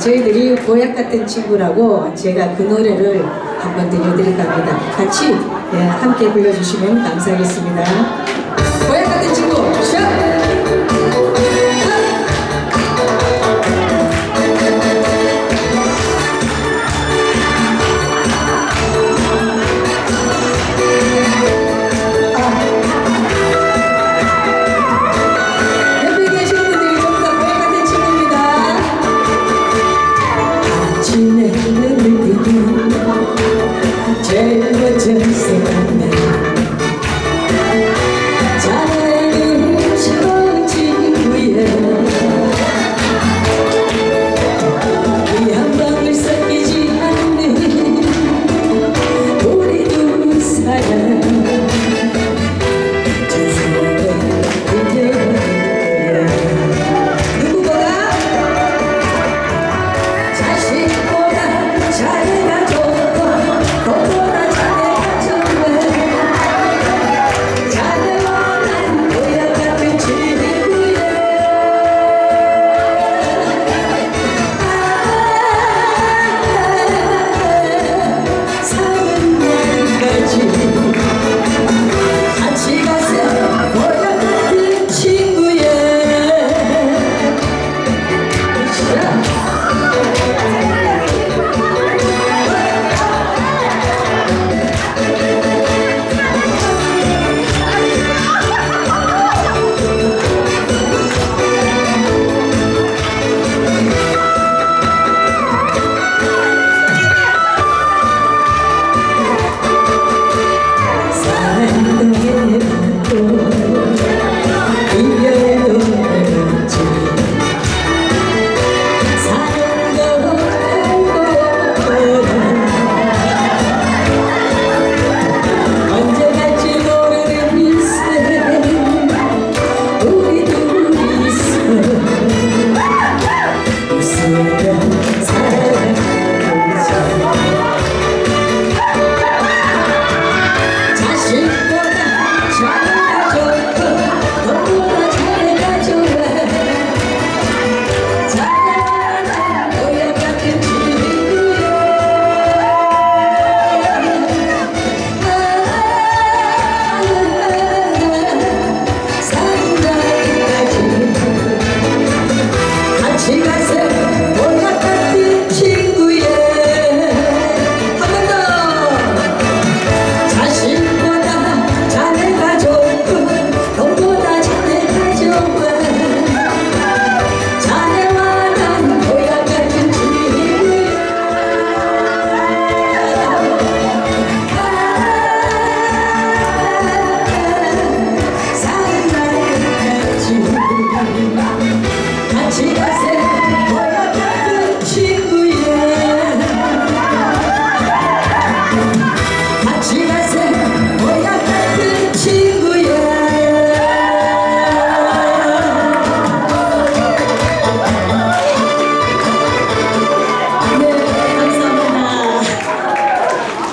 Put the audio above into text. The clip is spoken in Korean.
저희들이 보약 같은 친구라고 제가 그 노래를 한번 들려드릴까 합니다. 같이 예, 함께 불러주시면 감사하겠습니다.